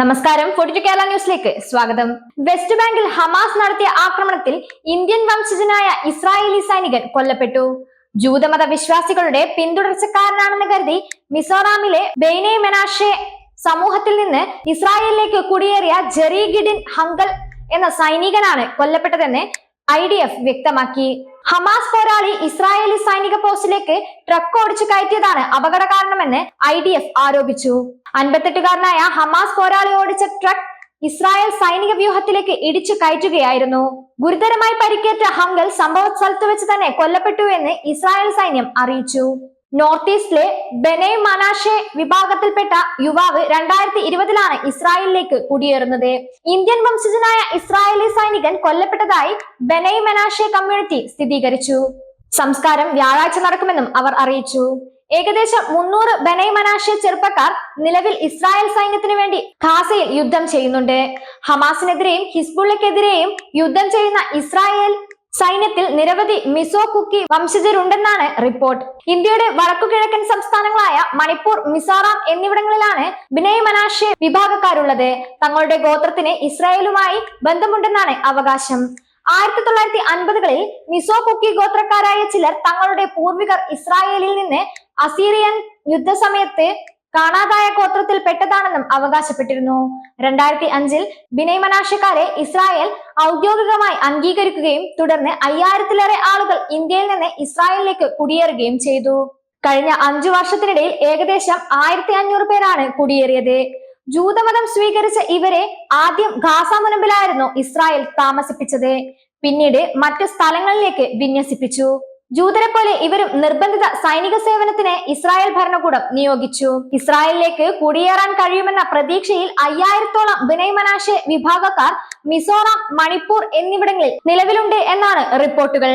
നമസ്കാരം. ഫോർട്ടി കേരള ന്യൂസിലേക്ക് സ്വാഗതം. വെസ്റ്റ് ബാങ്കിൽ ഹമാസ് നടത്തിയ ആക്രമണത്തിൽ ഇന്ത്യൻ വംശജനായ ഇസ്രായേലി സൈനികൻ കൊല്ലപ്പെട്ടു. ജൂതമത വിശ്വാസികളുടെ പിന്തുടർച്ചക്കാരനാണെന്ന് കരുതി മിസോറാമിലെ ബെയ്നെ മെനാഷെ സമൂഹത്തിൽ നിന്ന് ഇസ്രായേലിലേക്ക് കുടിയേറിയ ജെറി ഗിഡിൻ ഹങ്കൽ എന്ന സൈനികനാണ് കൊല്ലപ്പെട്ടതെന്ന് ഐ വ്യക്തമാക്കി. ഹമാസ് പോരാളി ഇസ്രായേലി സൈനിക പോസ്റ്റിലേക്ക് ട്രക്ക് ഓടിച്ചു കയറ്റിയതാണ് അപകട കാരണമെന്ന് ഐ ഡി എഫ് ആരോപിച്ചു. അൻപത്തെട്ടുകാരനായ ഹമാസ് പോരാളി ഓടിച്ച ട്രക്ക് ഇസ്രായേൽ സൈനിക വ്യൂഹത്തിലേക്ക് ഇടിച്ചു കയറ്റുകയായിരുന്നു. ഗുരുതരമായി പരിക്കേറ്റ ഹംഗൽ സംഭവ സ്ഥലത്ത് വെച്ച് തന്നെ കൊല്ലപ്പെട്ടു എന്ന് ഇസ്രായേൽ സൈന്യം അറിയിച്ചു. നോർത്ത് ഈസ്റ്റിലെ ബെനെ മനാഷെ വിഭാഗത്തിൽപ്പെട്ട യുവാവ് രണ്ടായിരത്തി ഇരുപതിലാണ് ഇസ്രായേലിലേക്ക് കുടിയേറുന്നത്. ഇന്ത്യൻ വംശജനായ ഇസ്രായേലി സൈനികൻ കൊല്ലപ്പെട്ടതായി ബെനെ മനാഷെ കമ്മ്യൂണിറ്റി സ്ഥിരീകരിച്ചു. സംസ്കാരം വ്യാഴാഴ്ച നടക്കുമെന്നും അവർ അറിയിച്ചു. ഏകദേശം മുന്നൂറ് ബെനൈ മനാഷെ ചെറുപ്പക്കാർ നിലവിൽ ഇസ്രായേൽ സൈന്യത്തിന് വേണ്ടി ഖാസയിൽ യുദ്ധം ചെയ്യുന്നുണ്ട്. ഹമാസിനെതിരെയും ഹിസ്ബുള്ളക്കെതിരെയും യുദ്ധം ചെയ്യുന്ന ഇസ്രായേൽ സൈന്യത്തിൽ നിരവധി മിസോ കുക്കി വംശജരുണ്ടെന്നാണ് റിപ്പോർട്ട്. ഇന്ത്യയുടെ വടക്കു കിഴക്കൻ സംസ്ഥാനങ്ങളായ മണിപ്പൂർ മിസോറാം എന്നിവിടങ്ങളിലാണ് ബിനയ് മനാഷെ വിഭാഗക്കാരുള്ളത്. തങ്ങളുടെ ഗോത്രത്തിന് ഇസ്രായേലുമായി ബന്ധമുണ്ടെന്നാണ് അവകാശം. ആയിരത്തി തൊള്ളായിരത്തി അൻപതുകളിൽ മിസോ കുക്കി ഗോത്രക്കാരായ ചിലർ തങ്ങളുടെ പൂർവികർ ഇസ്രായേലിൽ നിന്ന് അസീറിയൻ യുദ്ധസമയത്ത് കാണാതായ ഗോത്രത്തിൽ പെട്ടതാണെന്നും അവകാശപ്പെട്ടിരുന്നു. രണ്ടായിരത്തി അഞ്ചിൽ ബിനയ് മനാഷക്കാരെ ഇസ്രായേൽ ഔദ്യോഗികമായി അംഗീകരിക്കുകയും തുടർന്ന് അയ്യായിരത്തിലേറെ ആളുകൾ ഇന്ത്യയിൽ നിന്ന് ഇസ്രായേലിലേക്ക് കുടിയേറുകയും ചെയ്തു. കഴിഞ്ഞ അഞ്ചു വർഷത്തിനിടയിൽ ഏകദേശം ആയിരത്തി അഞ്ഞൂറ് പേരാണ് കുടിയേറിയത്. ജൂതമതം സ്വീകരിച്ച ഇവരെ ആദ്യം ഗാസ മുനമ്പിലായിരുന്നു ഇസ്രായേൽ താമസിപ്പിച്ചത്. പിന്നീട് മറ്റു സ്ഥലങ്ങളിലേക്ക് വിന്യസിപ്പിച്ചു. ജൂതരെ പോലെ ഇവരും നിർബന്ധിത സൈനിക സേവനത്തിന് ഇസ്രായേൽ ഭരണകൂടം നിയോഗിച്ചു. ഇസ്രായേലിലേക്ക് കുടിയേറാൻ കഴിയുമെന്ന പ്രതീക്ഷയിൽ അയ്യായിരത്തോളം ബിനൈമനാശെ വിഭാഗക്കാർ മിസോറാം മണിപ്പൂർ എന്നിവിടങ്ങളിൽ നിലവിലുണ്ട് എന്നാണ് റിപ്പോർട്ടുകൾ.